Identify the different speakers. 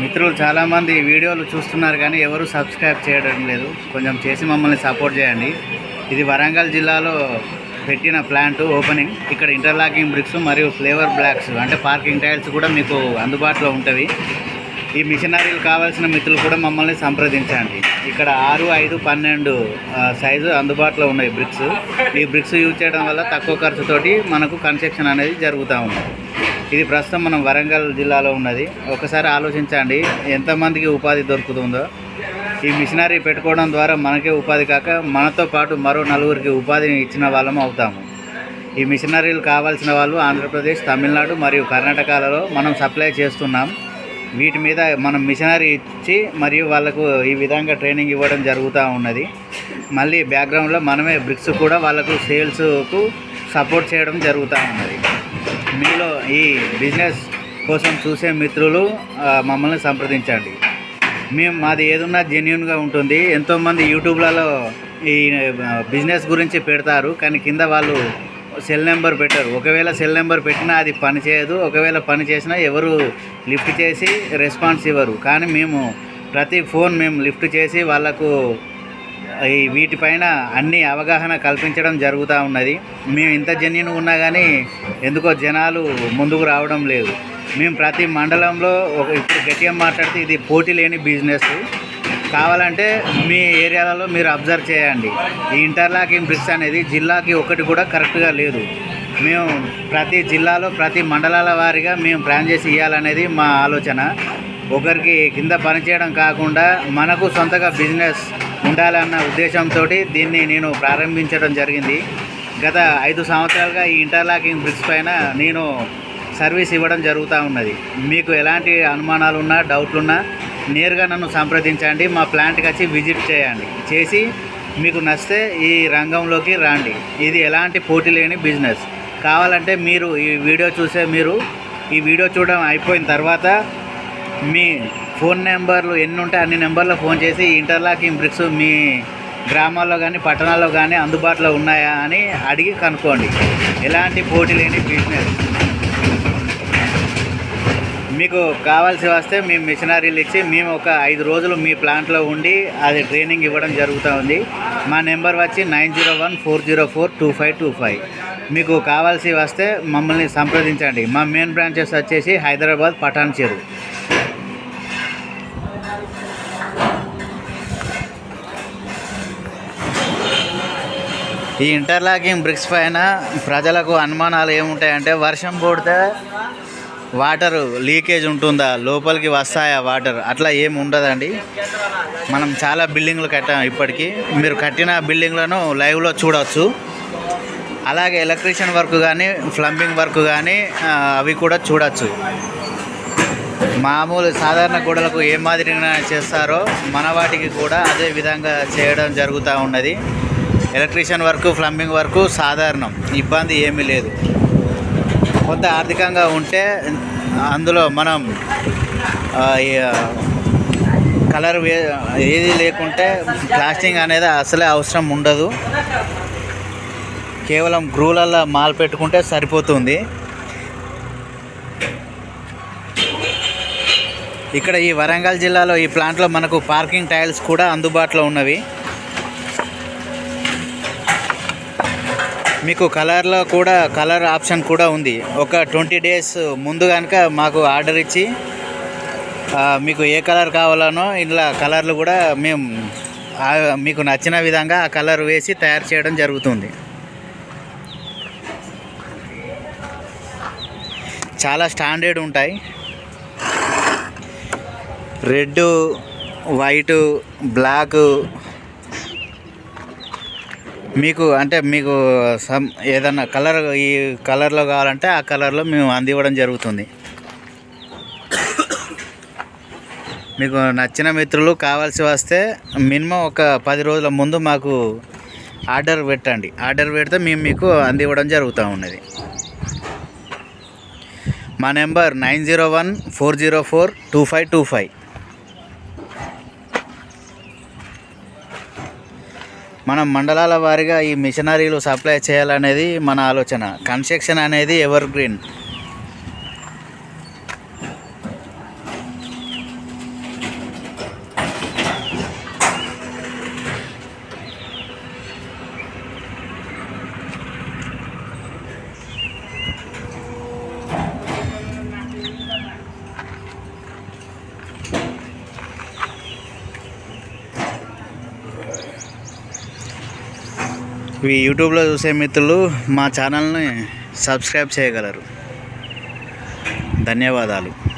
Speaker 1: మిత్రులు చాలామంది వీడియోలు చూస్తున్నారు కానీ ఎవరు సబ్స్క్రైబ్ చేయడం లేదు. కొంచెం చేసి మమ్మల్ని సపోర్ట్ చేయండి. ఇది వరంగల్ జిల్లాలో పెట్టిన ప్లాంట్ ఓపెనింగ్. ఇక్కడ ఇంటర్లాకింగ్ బ్రిక్స్ మరియు ఫ్లేవర్ బ్లాక్స్ అంటే పార్కింగ్ టైల్స్ కూడా మీకు అందుబాటులో ఉంటుంది ఈ మిషనరీలు కావాల్సిన మిత్రులు కూడా మమ్మల్ని సంప్రదించండి. ఇక్కడ ఆరు ఐదు పన్నెండు సైజు అందుబాటులో ఉన్నాయి బ్రిక్స్. ఈ బ్రిక్స్ యూజ్ చేయడం వల్ల తక్కువ ఖర్చుతోటి మనకు కన్స్ట్రక్షన్ అనేది జరుగుతూ ఉంది. ఇది ప్రస్తుతం మనం వరంగల్ జిల్లాలో ఉన్నది. ఒకసారి ఆలోచించండి ఎంతమందికి ఉపాధి దొరుకుతుందో. ఈ మిషనరీ పెట్టుకోవడం ద్వారా మనకే ఉపాధి కాక మనతో పాటు మరో నలుగురికి ఉపాధిని ఇచ్చిన వాళ్ళం అవుతాము. ఈ మిషనరీలు కావాల్సిన వాళ్ళు ఆంధ్రప్రదేశ్ తమిళనాడు మరియు కర్ణాటకలలో మనం సప్లై చేస్తున్నాం. వీటి మీద మనం మిషనరీ ఇచ్చి మరియు వాళ్ళకు ఈ విధంగా ట్రైనింగ్ ఇవ్వడం జరుగుతూ ఉన్నది. మళ్ళీ బ్యాక్గ్రౌండ్లో మనమే బ్రిక్స్ కూడా వాళ్ళకు సేల్స్కు సపోర్ట్ చేయడం జరుగుతూ ఉన్నది. మీలో ఈ బిజినెస్ కోసం చూసే మిత్రులు మమ్మల్ని సంప్రదించండి. మేము మాది ఏదున్నా జెన్యున్గా ఉంటుంది. ఎంతోమంది యూట్యూబ్లలో ఈ బిజినెస్ గురించి పెడతారు. కానీ కింద వాళ్ళు సెల్ నెంబర్ పెట్టరు. ఒకవేళ సెల్ నెంబర్ పెట్టినా అది పని చేయదు. ఒకవేళ పని చేసినా ఎవరు లిఫ్ట్ చేసి రెస్పాన్స్ ఇవ్వరు. కానీ మేము ప్రతి ఫోన్ మేము లిఫ్ట్ చేసి వాళ్ళకు ఈ వీటిపైన అన్ని అవగాహన కల్పించడం జరుగుతూ ఉన్నది. మేము ఇంత జన్యును ఉన్నా కానీ ఎందుకో జనాలు ముందుకు రావడం లేదు. మేము ప్రతి మండలంలో ఒక ఇప్పుడు గట్టిగా మాట్లాడితే ఇది పోటీ లేని బిజినెస్. కావాలంటే మీ ఏరియాలలో మీరు అబ్జర్వ్ చేయండి. ఈ ఇంటర్లాకింగ్ బ్రిక్స్ అనేది జిల్లాకి ఒకటి కూడా కరెక్ట్గా లేదు. మేము ప్రతి జిల్లాలో ప్రతి మండలాల వారీగా మేము ప్లాన్ చేసి ఇవ్వాలనేది మా ఆలోచన. ఒకరికి కింద పనిచేయడం కాకుండా మనకు సొంతగా బిజినెస్ ఉండాలన్న ఉద్దేశంతో దీన్ని నేను ప్రారంభించడం జరిగింది. గత ఐదు సంవత్సరాలుగా ఈ ఇంటర్లాకింగ్ బ్రిక్స్ పైన నేను సర్వీస్ ఇవ్వడం జరుగుతూ ఉన్నది. మీకు ఎలాంటి అనుమానాలున్నా డౌట్లున్నా డౌట్లు ఉన్నా నేరుగా నన్ను సంప్రదించండి మా ప్లాంట్కి వచ్చి విజిట్ చేయండి. చేసి మీకు నచ్చితే ఈ రంగంలోకి రండి. ఇది ఎలాంటి పోటీ లేని బిజినెస్. కావాలంటే మీరు ఈ వీడియో చూసే మీరు ఈ వీడియో చూడడం అయిపోయిన తర్వాత మీ ఫోన్ నెంబర్లు ఎన్ని ఉంటే అన్ని నెంబర్లో ఫోన్ చేసి ఇంటర్లాకింగ్ బ్రిక్స్ మీ గ్రామాల్లో కానీ పట్టణాల్లో కానీ అందుబాటులో ఉన్నాయా అని అడిగి కనుక్కోండి. ఎలాంటి పోటీ లేని బిజినెస్. మీకు కావాల్సి వస్తే మేము మిషనరీలు ఇచ్చి మేము ఒక ఐదు రోజులు మీ ప్లాంట్లో ఉండి అది ట్రైనింగ్ ఇవ్వడం జరుగుతూ ఉంది. మా నెంబర్ వచ్చి nine zero one four zero four two five two five. మీకు కావాల్సి వస్తే మమ్మల్ని సంప్రదించండి. మా మెయిన్ బ్రాంచెస్ వచ్చేసి హైదరాబాద్ పఠాన్ చెరు. ఈ ఇంటర్లాకింగ్ బ్రిక్స్ పైన ప్రజలకు అనుమానాలు ఏముంటాయంటే వర్షం పడితే వాటర్ లీకేజ్ ఉంటుందా? లోపలికి వస్తాయా వాటర్? అట్లా ఏమి ఉండదండి. మనం చాలా బిల్డింగ్లు కట్టాం ఇప్పటికీ. మీరు కట్టిన బిల్డింగ్లను లైవ్లో చూడవచ్చు అలాగే ఎలక్ట్రీషియన్ వర్క్ కానీ ప్లంబింగ్ వర్క్ కానీ అవి కూడా చూడవచ్చు మామూలు సాధారణ గోడలకు ఏ మాదిరిగా చేస్తారో మన వాటికి కూడా అదే విధంగా చేయడం జరుగుతూ ఉన్నది. ఎలక్ట్రీషియన్ వర్క్ ప్లంబింగ్ వర్క్ సాధారణం. ఇబ్బంది ఏమీ లేదు. కొంత ఆర్థికంగా ఉంటే అందులో మనం కలర్ ఏది లేకుంటే ప్లాస్టింగ్ అనేది అసలే అవసరం ఉండదు. కేవలం గ్రూలల్లో మాల్ పెట్టుకుంటే సరిపోతుంది. ఇక్కడ ఈ వరంగల్ జిల్లాలో ఈ ప్లాంట్లో మనకు పార్కింగ్ టైల్స్ కూడా అందుబాటులో ఉన్నవి. మీకు కలర్లో కూడా కలర్ ఆప్షన్ కూడా ఉంది. ఒక ట్వంటీ డేస్ ముందు కనుక మాకు ఆర్డర్ ఇచ్చి మీకు ఏ కలర్ కావాలనో ఇలా కలర్లు కూడా మేము మీకు నచ్చిన విధంగా ఆ కలర్ వేసి తయారు చేయడం జరుగుతుంది. చాలా స్టాండర్డ్ ఉంటాయి. రెడ్ వైటు బ్లాక్ మీకు అంటే మీకు సమ్ ఏదన్నా కలర్ ఈ కలర్లో కావాలంటే ఆ కలర్లో మేము అందివ్వడం జరుగుతుంది. మీకు నచ్చిన మిత్రులు కావాల్సి వస్తే మినిమం ఒక పది రోజుల ముందు మాకు ఆర్డర్ పెట్టండి. ఆర్డర్ పెడితే మేము మీకు అందివ్వడం జరుగుతూ ఉన్నది. మా number nine zero one four zero four two five two five. మనం మండలాల వారీగా ఈ మిషనరీలు సప్లై చేయాలనేది మన ఆలోచన. కన్స్ట్రక్షన్ అనేది ఎవర్ గ్రీన్ ఈ యూట్యూబ్లో చూసే మిత్రులు మా ఛానల్ని సబ్స్క్రైబ్ చేయగలరు. ధన్యవాదాలు.